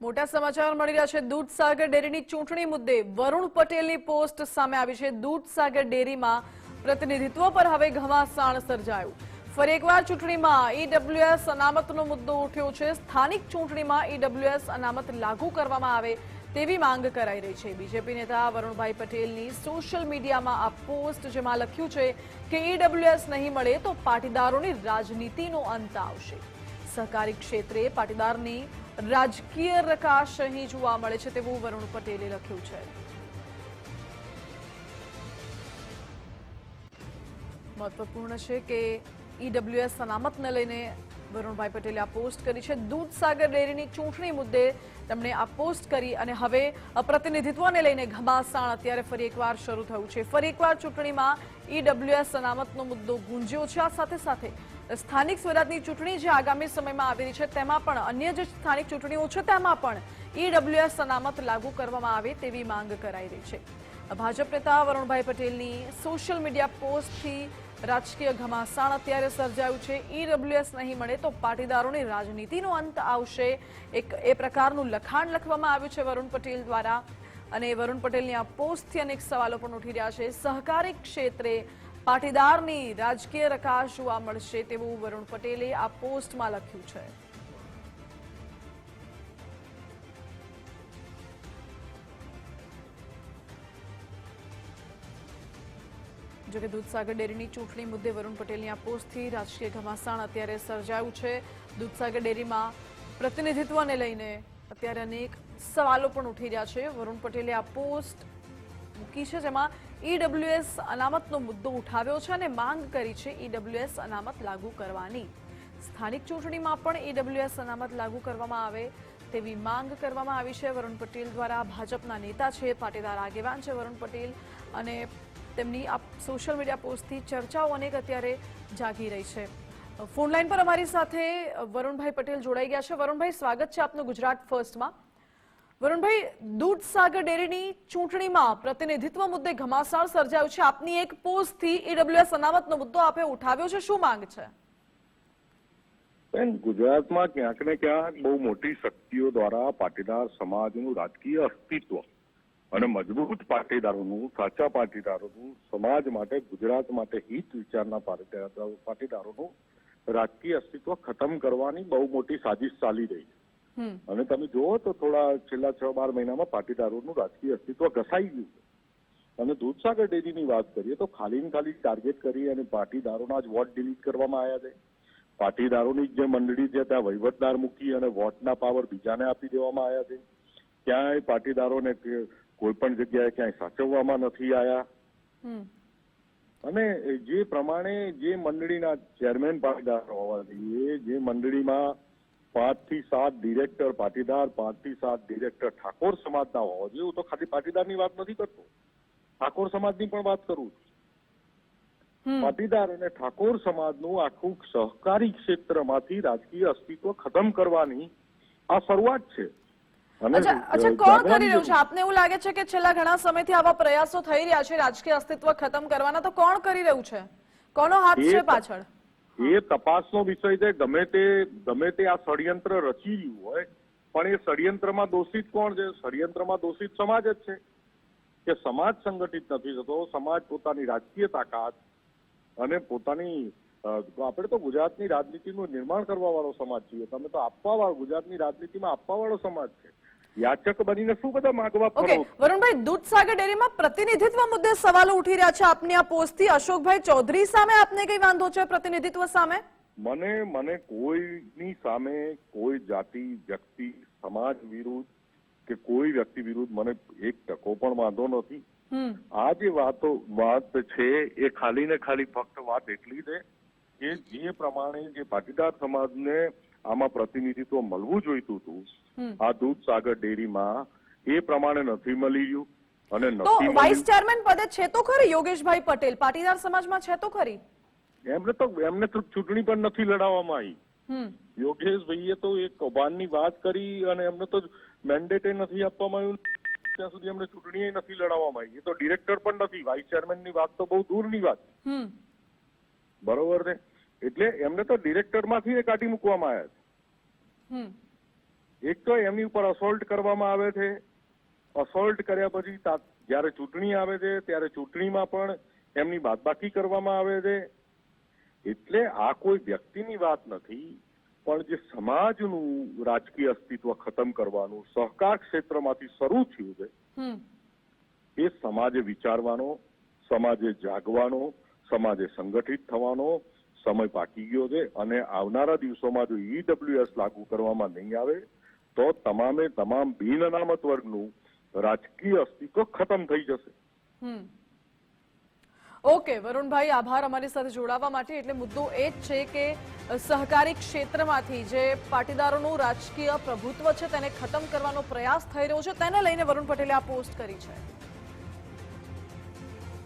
મોટા સમાચાર મળી રહ્યા છે. દૂધસાગર ડેરીની ચૂંટણી મુદ્દે વરુણ પટેલની પોસ્ટ સામે આવી છે. દૂધસાગર ડેરીમાં પ્રતિનિધિત્વ પર હવે ઘમાસાણ સર્જાયું. ફરી એકવાર ચૂંટણીમાં ઈડબ્લ્યુએસ અનામતનો મુદ્દો ઉઠ્યો છે. સ્થાનિક ચૂંટણીમાં ઈડબ્લ્યુએસ અનામત લાગુ કરવામાં આવે તેવી માંગ કરાઈ રહી છે. બીજેપી નેતા વરુણભાઈ પટેલની સોશિયલ મીડિયામાં આ પોસ્ટ જેમાં લખ્યું છે કે ઈડબ્લ્યુએસ નહીં મળે તો પાટીદારોની રાજનીતિનો અંત આવશે. સહકારી ક્ષેત્રે પાટીદારની રાજકીય રકાશ અહીં જોવા મળે છે તેવું વરુણ પટેલે લખ્યું છે. મહત્વપૂર્ણ છે કે ઈડબ્લ્યુએસ સલામતને લઈને વરુણભાઈ પટેલે આ પોસ્ટ કરી છે. દૂધસાગર ડેરીની ચૂંટણી મુદ્દે તેમણે આ પોસ્ટ કરી અને હવે પ્રતિનિધિત્વને લઈને ઘમાસાણ અત્યારે ફરી એકવાર શરૂ થયું છે. ફરી એકવાર ચૂંટણીમાં ઈડબ્લ્યુએસ અનામતનો મુદ્દો ગુંજ્યો છે. આ સાથે સાથે સ્થાનિક સ્વરાજની ચૂંટણી જે આગામી સમયમાં આવી રહી છે, તેમાં પણ અન્ય જે સ્થાનિક ચૂંટણીઓ છે, તેમાં પણ ઈડબ્લ્યુએસ અનામત લાગુ કરવામાં આવે તેવી માંગ કરાઈ રહી છે. ભાજપ નેતા વરુણભાઈ પટેલની સોશિયલ મીડિયા પોસ્ટથી રાજકીય ઘમાસાણ અત્યારે સર્જાયું છે. ઈડબ્લ્યુએસ નહીં મળે તો પાટીદારોની રાજનીતિનો અંત આવશે. એક એ પ્રકારનું લખાણ લખવામાં આવ્યું છે વરુણ પટેલ દ્વારા. અને વરુણ પટેલની આ પોસ્ટથી અનેક સવાલો પણ ઉઠી રહ્યા છે. સહકારી ક્ષેત્રે પાટીદારની રાજકીય રકાશ જોવા મળશે તેવું વરુણ પટેલે આ પોસ્ટમાં લખ્યું છે. જોકે દૂધસાગર ડેરીની ચૂંટણી મુદ્દે વરુણ પટેલની આ પોસ્ટથી રાજકીય ઘમાસાણ અત્યારે સર્જાયું છે. દૂધસાગર ડેરીમાં પ્રતિનિધિત્વને લઈને અત્યારે અનેક સવાલો પણ ઉઠી રહ્યા છે. વરુણ પટેલે આ પોસ્ટ મૂકી છે, જેમાં ઈડબ્લ્યુએસ અનામતનો મુદ્દો ઉઠાવ્યો છે અને માંગ કરી છે ઈડબ્લ્યુએસ અનામત લાગુ કરવાની. સ્થાનિક ચૂંટણીમાં પણ ઈડબ્લ્યુએસ અનામત લાગુ કરવામાં આવે તેવી માંગ કરવામાં આવી છે. વરુણ પટેલ દ્વારા ભાજપના નેતા છે, પાટીદાર આગેવાન છે વરુણ પટેલ અને તેમની આ સોશિયલ મીડિયા પોસ્ટથી ચર્ચાઓ અનેક અત્યારે જાગી રહી છે. ફોનલાઈન પર અમારી સાથે વરુણભાઈ પટેલ જોડાઈ ગયા છે. વરુણભાઈ, સ્વાગત છે આપનું ગુજરાત ફર્સ્ટમાં. વરુણભાઈ દૂધસાગર ડેરીની ચૂંટણીમાં પ્રતિનિધિત્વ મુદ્દે ઘમાસાણ સર્જાયું છે. આપની એક પોસ્ટથી ઈડબ્લ્યુએસ અનામતનો મુદ્દો આપે ઉઠાવ્યો છે. શું માંગ છે? બેન, ગુજરાતમાં ક્યાંક ને ક્યાંક બહુ મોટી શક્તિઓ દ્વારા પાટીદાર સમાજનું રાજકીય અસ્તિત્વ અને મજબૂત પાટીદારોનું સાચા પાટીદારોનું સમાજ માટે ગુજરાત માટે હિત વિચારના પાટીદારો પાટીદારોનું રાજકીય અસ્તિત્વ ખતમ કરવાની બહુ મોટી સાજિશ ચાલી રહી છે. અને તમે જુઓ તો થોડા છેલ્લા છ બાર મહિનામાં પાટીદારોનું રાજકીય અસ્તિત્વ ઘસાઈ ગયું છે. અને દૂધસાગર ડેરીની વાત કરીએ તો ખાલી ને ખાલી ટાર્ગેટ કરી અને પાટીદારોના જ વોટ ડિલીટ કરવામાં આવ્યા છે. પાટીદારોની જે મંડળી છે ત્યાં વહીવટદાર મૂકી અને વોટના પાવર બીજાને આપી દેવામાં આવ્યા છે. ક્યાંય પાટીદારોને કોઈ પણ જગ્યાએ ક્યાંય સાચવવામાં નથી આવ્યા અને જે પ્રમાણે જે મંડળીના ચેરમેન પાટીદાર હોવા જોઈએ જે મંડળીમાં પાંચથી સાત ડિરેક્ટર પાટીદાર પાંચથી સાત ડિરેક્ટર ઠાકોર સમાજના હોવા જોઈએ હું તો ખાલી પાટીદારની વાત નથી કરતો. ઠાકોર સમાજની પણ વાત કરું છું. પાટીદાર અને ઠાકોર સમાજનું આખું સહકારી ક્ષેત્રમાંથી રાજકીય અસ્તિત્વ ખતમ કરવાની આ શરૂઆત છે. અચ્છા અચ્છા કોણ કરી રહ્યું છે? આપને એવું લાગે છે કે છેલ્લા ઘણા સમયથી આવા પ્રયાસો થઈ રહ્યા છે રાજકીય અસ્તિત્વ ખતમ કરવાના? તો કોણ કરી રહ્યું છે? કોનો હાથ છે પાછળ? એ તપાસનો વિષય છે ગમે તે ગમે તે આ ષડયંત્ર રચી રહ્યું હોય પણ એ ષડયંત્રમાં દોષિત કોણ છે? ષડયંત્રમાં દોષિત સમાજ જ છે. કે સમાજ સંગઠિત નથી થતો સમાજ પોતાની રાજકીય તાકાત અને પોતાની આપણે તો ગુજરાતની રાજનીતિનું નિર્માણ કરવા વાળો સમાજ છીએ. તમે તો આપવા વાળો ગુજરાતની રાજનીતિમાં આપવા વાળો સમાજ છે. યાચક બનીને શું બધા માંગવા ઓકે વરુણભાઈ દૂધસાગર ડેરીમાં પ્રતિનિધિત્વ મુદ્દે સવાલો ઉઠી રહ્યા છે આપની આ પોસ્ટથી. અશોકભાઈ ચૌધરી સામે આપને કઈ વાંધો છે પ્રતિનિધિત્વ સામે? મને મને કોઈની સામે કોઈ જાતિ વ્યક્તિ સમાજ વિરુદ્ધ કે કોઈ વ્યક્તિ વિરુદ્ધ મને એક ટકો પણ વાંધો નથી. આ જે વાતો વાત છે એ ખાલી ને ખાલી ફક્ત વાત એટલી છે કે જે પ્રમાણે જે પાટીદાર સમાજને આમાં પ્રતિનિધિત્વ મળવું જોઈતું હતું. આ દૂધ સાગર ડેરીમાં એ પ્રમાણે નથી મળી રહ્યું અને તો નથી વાઇસ ચેરમેન પદે છે તો ખરી યોગેશભાઈ પટેલ? પાટીદાર સમાજમાં છે તો ખરી? એમને તો એમને તો ચૂંટણી પણ નથી લડાવવામાં આવી. યોગેશભાઈએ તો એક કૌભાંડની વાત કરી અને એમને તો મેન્ડેટે નથી આપવામાં આવ્યું. ત્યાં સુધી એમને ચૂંટણી નથી લડાવવામાં આવી. એ તો ડિરેક્ટર પણ નથી. વાઇસ ચેરમેનની વાત તો બહુ દૂરની વાત. બરોબર છે? એટલે એમને તો ડિરેક્ટરમાંથી એ કાઢી મૂકવામાં આવ્યા છે. એક તો એમની ઉપર અસોલ્ટ કરવામાં આવે છે. અસોલ્ટ કર્યા પછી જ્યારે ચૂંટણી આવે છે ત્યારે ચૂંટણીમાં પણ એમની બાદબાકી કરવામાં આવે છે. એટલે આ કોઈ વ્યક્તિની વાત નથી પણ જે સમાજનું રાજકીય અસ્તિત્વ ખતમ કરવાનું સહકાર ક્ષેત્રમાંથી શરૂ થયું છે એ સમાજે વિચારવાનો સમાજે જાગવાનો સમાજે સંગઠિત થવાનો સમય પાકી ગયો છે અને આવનારા દિવસોમાં જો ઈડબ્લ્યુએસ લાગુ કરવામાં નહીં આવે, તો તમામે તમામ બિન અનામત વર્ગનું રાજકીય અસ્તિત્વ ખતમ થઈ જશે. ઓકે, વરુણભાઈ, આભાર અમારી સાથે જોડાવા માટે. એટલે મુદ્દો એ જ છે કે સહકારી ક્ષેત્રમાંથી જે પાટીદારોનું રાજકીય પ્રભુત્વ છે તેને ખતમ કરવાનો પ્રયાસ થઈ રહ્યો છે, તેને લઈને વરુણ પટેલે આ પોસ્ટ કરી છે.